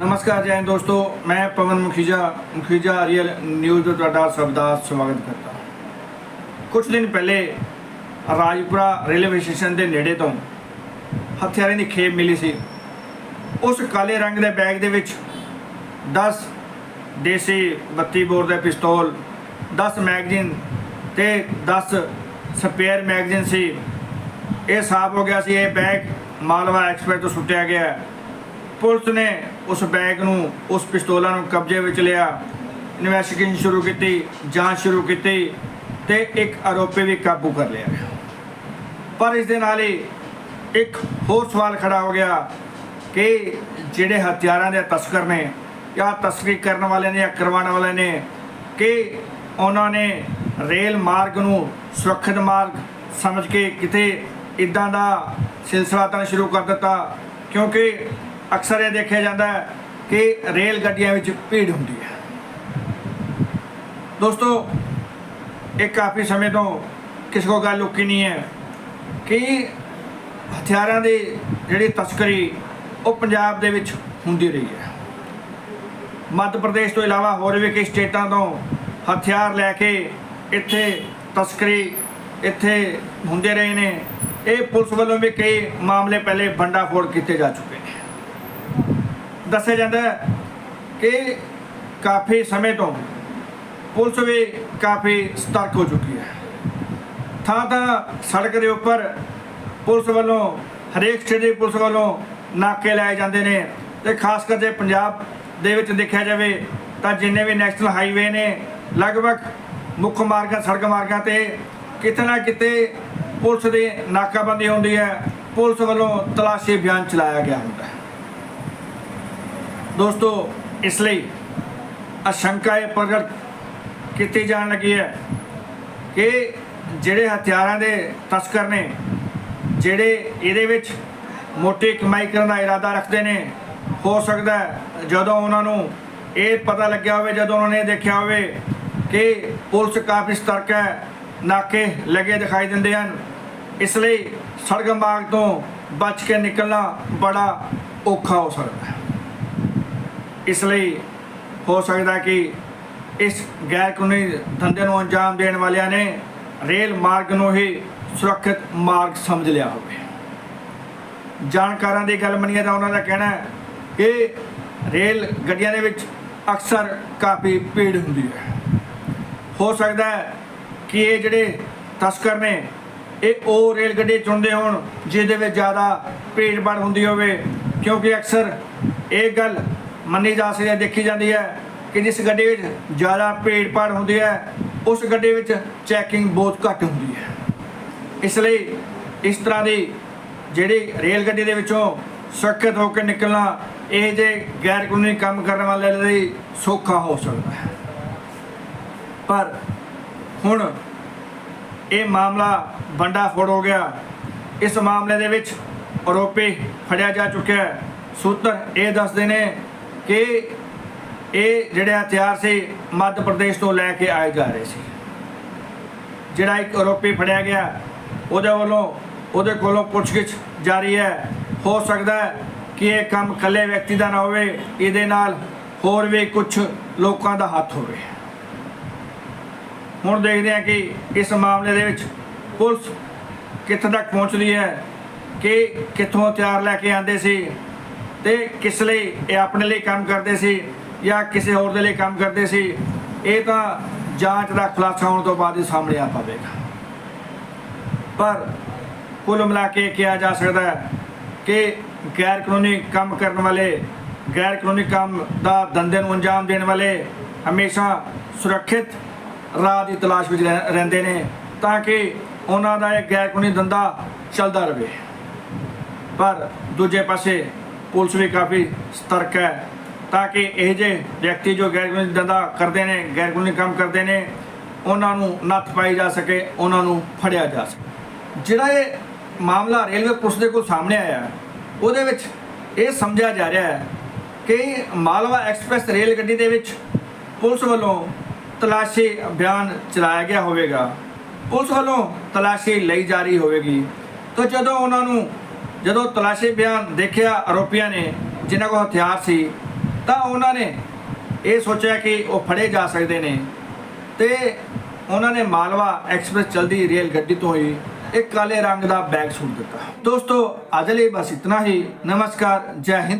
ਨਮਸਕਾਰ ਜੈ ਦੋਸਤੋ, ਮੈਂ ਪਵਨ ਮੁਖੀਜਾ ਮੁਖੀਜਾ ਰੀਅਲ ਨਿਊਜ਼ ਤੋਂ ਤੁਹਾਡਾ ਸਭ ਦਾ ਸਵਾਗਤ ਕਰਦਾ ਹਾਂ। ਕੁਝ ਦਿਨ ਪਹਿਲੇ ਰਾਜਪੁਰਾ ਰੇਲਵੇ ਸਟੇਸ਼ਨ ਦੇ ਨੇੜੇ ਤੋਂ ਹਥਿਆਰਾਂ ਦੀ ਖੇਪ ਮਿਲੀ ਸੀ। ਉਸ ਕਾਲੇ ਰੰਗ ਦੇ ਬੈਗ ਦੇ ਵਿੱਚ 10 ਦੇਸੀ 32 ਬੋਰ ਦੇ ਪਿਸਤੌਲ 10 ਮੈਗਜ਼ੀਨ ਤੇ 10 ਸਪੇਅਰ ਮੈਗਜ਼ੀਨ ਸੀ। ਇਹ ਸਾਫ਼ ਹੋ ਗਿਆ ਸੀ, ਇਹ ਬੈਗ ਮਾਲਵਾ ਐਕਸਪ੍ਰੈਸ ਤੋਂ ਸੁੱਟਿਆ ਗਿਆ ਪੁਲਿਸ ਨੇ ਉਸ ਬੈਗ ਨੂੰ, ਉਸ ਪਿਸਤੌਲਾਂ ਨੂੰ ਕਬਜ਼ੇ ਵਿੱਚ ਲਿਆ ਇਨਵੈਸਟੀਗੇਸ਼ਨ ਸ਼ੁਰੂ ਕੀਤੀ, ਜਾਂਚ ਸ਼ੁਰੂ ਕੀਤੀ ਤੇ ਇੱਕ ਆਰੋਪੀ ਵੀ ਕਾਬੂ ਕਰ ਲਿਆ। ਪਰ ਇਸ ਦੇ ਨਾਲ ਹੀ ਇੱਕ ਹੋਰ ਸਵਾਲ ਖੜਾ ਹੋ ਗਿਆ ਕਿ ਜਿਹੜੇ ਹਥਿਆਰਾਂ ਦੇ ਤਸਕਰ ਨੇ ਜਾਂ ਤਸਕਰੀ ਕਰਨ ਵਾਲਿਆਂ ਨੇ ਜਾਂ ਕਰਵਾਉਣ ਵਾਲੇ ਨੇ, ਕਿ ਉਹਨਾਂ ਨੇ ਰੇਲ ਮਾਰਗ ਨੂੰ ਸੁਰੱਖਿਅਤ ਮਾਰਗ ਸਮਝ ਕੇ ਕਿਤੇ ਇਦਾਂ ਦਾ ਸਿਲਸਿਲਾ ਤਾਂ ਸ਼ੁਰੂ ਕਰ ਦਿੱਤਾ, ਕਿਉਂਕਿ ਅਕਸਰ ਇਹ ਦੇਖਿਆ ਜਾਂਦਾ ਹੈ ਕਿ ਰੇਲ ਗੱਡੀਆਂ ਵਿੱਚ ਭੀੜ ਹੁੰਦੀ ਹੈ। ਦੋਸਤੋ, ਇਹ ਕਾਫੀ ਸਮੇਂ ਤੋਂ ਕਿਸੇ ਕੋ ਗੱਲ ਲੁਕੀ ਨਹੀਂ ਹੈ ਕਿ ਹਥਿਆਰਾਂ ਦੀ ਜਿਹੜੀ ਤਸਕਰੀ ਉਹ ਪੰਜਾਬ ਦੇ ਵਿੱਚ ਹੁੰਦੀ ਰਹੀ ਹੈ। ਮੱਧ ਪ੍ਰਦੇਸ਼ ਤੋਂ ਇਲਾਵਾ ਹੋਰ ਵੀ ਕਈ ਸਟੇਟਾਂ ਤੋਂ ਹਥਿਆਰ ਲੈ ਕੇ ਇੱਥੇ ਤਸਕਰੀ ਇੱਥੇ ਹੁੰਦੇ ਰਹੇ ਨੇ। ਇਹ ਪੁਲਿਸ ਵੱਲੋਂ ਵੀ ਕਈ ਮਾਮਲੇ ਪਹਿਲੇ ਭੰਡਾਫੋੜ ਕੀਤੇ ਜਾ ਚੁੱਕੇ ਦੱਸਿਆ ਜਾਂਦਾ ਹੈ ਕਿ ਕਾਫੀ ਸਮੇਂ ਤੋਂ ਪੁਲਿਸ ਵੀ ਕਾਫੀ ਸਤਰਕ ਹੋ ਚੁੱਕੀ ਹੈ। ਥਾਂ ਥਾਂ ਸੜਕ ਦੇ ਉੱਪਰ ਪੁਲਿਸ ਵੱਲੋਂ ਹਰੇਕ ਸਟੇਟ ਦੀ ਪੁਲਿਸ ਵੱਲੋਂ ਨਾਕੇ ਲਾਏ ਜਾਂਦੇ ਨੇ ਤੇ ਖਾਸ ਕਰਕੇ ਪੰਜਾਬ ਦੇ ਵਿੱਚ ਦੇਖਿਆ ਜਾਵੇ ਤਾਂ ਜਿੰਨੇ ਵੀ ਨੈਸ਼ਨਲ ਹਾਈਵੇ ਨੇ, ਲਗਭਗ ਮੁੱਖ ਮਾਰਗਾਂ, ਸੜਕ ਮਾਰਗਾਂ ਤੇ ਕਿਤੇ ਨਾ ਕਿਤੇ ਪੁਲਿਸ ਦੀ ਨਾਕਾਬੰਦੀ ਹੁੰਦੀ ਹੈ। ਪੁਲਿਸ ਵੱਲੋਂ ਤਲਾਸ਼ੀ ਅਭਿਆਨ ਚਲਾਇਆ ਗਿਆ ਹੁੰਦਾ ਹੈ। ਦੋਸਤੋ, ਇਸ ਲਈ ਅਸ਼ੰਕਾ ਇਹ ਪ੍ਰਗਟ ਕੀਤੀ ਜਾਣ ਲੱਗੀ ਹੈ ਕਿ ਜਿਹੜੇ ਹਥਿਆਰਾਂ ਦੇ ਤਸਕਰ ਨੇ, ਜਿਹੜੇ ਇਹਦੇ ਵਿੱਚ ਮੋਟੀ ਕਮਾਈ ਕਰਨ ਦਾ ਇਰਾਦਾ ਰੱਖਦੇ ਨੇ, ਹੋ ਸਕਦਾ ਜਦੋਂ ਉਹਨਾਂ ਨੂੰ ਇਹ ਪਤਾ ਲੱਗਿਆ ਹੋਵੇ, ਜਦੋਂ ਉਹਨਾਂ ਨੇ ਦੇਖਿਆ ਹੋਵੇ ਕਿ ਪੁਲਿਸ ਕਾਫੀ ਸਤਰਕ ਹੈ, ਨਾਕੇ ਲੱਗੇ ਦਿਖਾਈ ਦਿੰਦੇ ਹਨ। ਇਸ ਲਈ ਸੜਕ ਮਾਰਗ ਤੋਂ ਬਚ ਕੇ ਨਿਕਲਣਾ ਬੜਾ ਔਖਾ ਹੋ ਸਕਦਾ ਹੈ। ਇਸ ਲਈ ਹੋ ਸਕਦਾ ਕਿ ਇਸ ਗੈਰ ਕਾਨੂੰਨੀ ਧੰਦੇ ਨੂੰ ਅੰਜਾਮ ਦੇਣ ਵਾਲਿਆਂ ਨੇ ਰੇਲ ਮਾਰਗ ਨੂੰ ਹੀ ਸੁਰੱਖਿਅਤ ਮਾਰਗ ਸਮਝ ਲਿਆ ਹੋਵੇ। ਜਾਣਕਾਰਾਂ ਦੀ ਗੱਲ ਮੰਨੀਏ ਤਾਂ ਉਹਨਾਂ ਦਾ ਕਹਿਣਾ ਹੈ ਕਿ ਰੇਲ ਗੱਡੀਆਂ ਦੇ ਵਿੱਚ ਅਕਸਰ ਕਾਫੀ ਭੀੜ ਹੁੰਦੀ ਹੈ। ਹੋ ਸਕਦਾ ਹੈ ਕਿ ਇਹ ਜਿਹੜੇ ਤਸਕਰ ਨੇ, ਇਹ ਉਹ ਰੇਲ ਗੱਡੀ ਚੁਣਦੇ ਹੋਣ ਜਿਹਦੇ ਵਿੱਚ ਜ਼ਿਆਦਾ ਭੀੜ ਭਾੜ ਹੁੰਦੀ ਹੋਵੇ, ਕਿਉਂਕਿ ਅਕਸਰ ਇਹ ਗੱਲ ਮੰਨੀ ਜਾ ਸਕਦੀ ਹੈ, ਦੇਖੀ ਜਾਂਦੀ ਹੈ ਕਿ ਜਿਸ ਗੱਡੀ ਵਿੱਚ ਜ਼ਿਆਦਾ ਭੀੜ ਭਾੜ ਹੁੰਦੀ ਹੈ, ਉਸ ਗੱਡੀ ਵਿੱਚ ਚੈਕਿੰਗ ਬਹੁਤ ਘੱਟ ਹੁੰਦੀ ਹੈ। ਇਸ ਲਈ ਇਸ ਤਰ੍ਹਾਂ ਦੀ ਜਿਹੜੀ ਰੇਲ ਗੱਡੀ ਦੇ ਵਿੱਚੋਂ ਸੁਰੱਖਿਅਤ ਹੋ ਕੇ ਨਿਕਲਣਾ, ਇਹ ਜੇ ਗੈਰ ਕਾਨੂੰਨੀ ਕੰਮ ਕਰਨ ਵਾਲੇ ਲਈ ਸੌਖਾ ਹੋ ਸਕਦਾ ਹੈ। ਪਰ ਹੁਣ ਇਹ ਮਾਮਲਾ ਬੰਡਾ ਫੋੜ ਹੋ ਗਿਆ। ਇਸ ਮਾਮਲੇ ਦੇ ਵਿੱਚ ਆਰੋਪੀ ਫੜਿਆ ਜਾ ਚੁੱਕਿਆ ਹੈ। ਸੂਤਰ ਇਹ ਦੱਸਦੇ ਨੇ ਕਿ ਇਹ ਜਿਹੜੇ ਹਥਿਆਰ ਸੀ, ਮੱਧ ਪ੍ਰਦੇਸ਼ ਤੋਂ ਲੈ ਕੇ ਆਏ ਜਾ ਰਹੇ ਸੀ। ਜਿਹੜਾ ਇੱਕ ਆਰੋਪੀ ਫੜਿਆ ਗਿਆ, ਉਹਦੇ ਵੱਲੋਂ, ਉਹਦੇ ਕੋਲੋਂ ਪੁੱਛਗਿੱਛ ਜਾਰੀ ਹੈ। ਹੋ ਸਕਦਾ ਕਿ ਇਹ ਕੰਮ ਇਕੱਲੇ ਵਿਅਕਤੀ ਦਾ ਨਾ ਹੋਵੇ, ਇਹਦੇ ਨਾਲ ਹੋਰ ਵੀ ਕੁਝ ਲੋਕਾਂ ਦਾ ਹੱਥ ਹੋਵੇ। ਹੁਣ ਦੇਖਦੇ ਹਾਂ ਕਿ ਇਸ ਮਾਮਲੇ ਦੇ ਵਿੱਚ ਪੁਲਿਸ ਕਿੱਥੇ ਤੱਕ ਪਹੁੰਚਦੀ ਹੈ, ਕਿ ਕਿੱਥੋਂ ਹਥਿਆਰ ਲੈ ਕੇ ਆਂਦੇ ਸੀ ਤੇ ਕਿਸ ਲਈ ਇਹ ਆਪਣੇ ਲਈ ਕੰਮ ਕਰਦੇ ਸੀ ਜਾਂ ਕਿਸੇ ਹੋਰ ਦੇ ਲਈ ਕੰਮ ਕਰਦੇ ਸੀ, ਇਹ ਤਾਂ ਜਾਂਚ ਦਾ ਖੁਲਾਸਾ ਹੋਣ ਤੋਂ ਬਾਅਦ ਹੀ ਸਾਹਮਣੇ ਆ ਪਾਵੇਗਾ। ਪਰ ਕੁੱਲ ਮਿਲਾ ਕੇ ਕਿਹਾ ਜਾ ਸਕਦਾ ਹੈ ਕਿ ਗੈਰ ਕਾਨੂੰਨੀ ਕੰਮ ਕਰਨ ਵਾਲੇ ਗੈਰ ਕਾਨੂੰਨੀ ਕੰਮ ਦਾ ਧੰਦੇ ਨੂੰ ਅੰਜਾਮ ਦੇਣ ਵਾਲੇ ਹਮੇਸ਼ਾ ਸੁਰੱਖਿਅਤ ਰਾਹ ਦੀ ਤਲਾਸ਼ ਵਿੱਚ ਰਹਿ- ਰਹਿੰਦੇ ਨੇ ਤਾਂ ਕਿ ਉਹਨਾਂ ਦਾ ਇਹ ਗੈਰ ਕਾਨੂੰਨੀ ਧੰਦਾ ਚੱਲਦਾ ਰਹੇ। ਪਰ ਦੂਜੇ ਪਾਸੇ ਪੁਲਿਸ ਵੀ ਕਾਫੀ ਸਤਰਕ ਹੈ, ਤਾਂ ਕਿ ਇਹ ਜੇ ਵਿਅਕਤੀ ਜੋ ਗੈਰ ਕਾਨੂੰਨੀ ਧੰਦਾ ਕਰਦੇ ਨੇ, ਗੈਰ ਕੰਮ ਕਰਦੇ ਨੇ, ਉਹਨਾਂ ਨੂੰ ਨੱਥ ਪਾਈ ਜਾ ਸਕੇ, ਉਹਨਾਂ ਨੂੰ ਫੜਿਆ ਜਾ ਸਕੇ। ਜਿਹੜਾ ਇਹ ਮਾਮਲਾ ਰੇਲਵੇ ਪੁਲਿਸ ਦੇ ਕੋਲ ਸਾਹਮਣੇ ਆਇਆ ਉਹਦੇ ਵਿੱਚ ਇਹ ਸਮਝਿਆ ਜਾ ਰਿਹਾ ਹੈ ਕਿ ਮਾਲਵਾ ਐਕਸਪ੍ਰੈਸ ਰੇਲ ਗੱਡੀ ਦੇ ਵਿੱਚ ਪੁਲਿਸ ਵੱਲੋਂ ਤਲਾਸ਼ੀ ਅਭਿਆਨ ਚਲਾਇਆ ਗਿਆ ਹੋਵੇਗਾ। ਪੁਲਿਸ ਵੱਲੋਂ ਤਲਾਸ਼ੀ ਲਈ ਜਾ ਰਹੀ ਹੋਵੇਗੀ। ਤਾਂ ਜਦੋਂ ਉਹਨਾਂ ਨੂੰ ਜਦੋਂ ਤਲਾਸ਼ੀ ਬਿਆਨ ਦੇਖਿਆ ਆਰੋਪੀਆਂ ਨੇ, ਜਿਨ੍ਹਾਂ ਕੋਲ ਹਥਿਆਰ ਸੀ, ਤਾਂ ਉਹਨਾਂ ਨੇ ਇਹ ਸੋਚਿਆ ਕਿ ਉਹ ਫੜੇ ਜਾ ਸਕਦੇ ਨੇ। ਤੇ ਉਹਨਾਂ ਨੇ ਮਾਲਵਾ ਐਕਸਪ੍ਰੈਸ ਚਲਦੀ ਰੇਲ ਗੱਡੀ ਤੋਂ ਹੀ ਇੱਕ ਕਾਲੇ ਰੰਗ ਦਾ ਬੈਗ ਸੁੱਟ ਦਿੱਤਾ। ਦੋਸਤੋ, ਅੱਜ ਲਈ ਬਸ ਇਤਨਾ ਹੀ। ਨਮਸਕਾਰ, ਜੈ ਹਿੰਦ।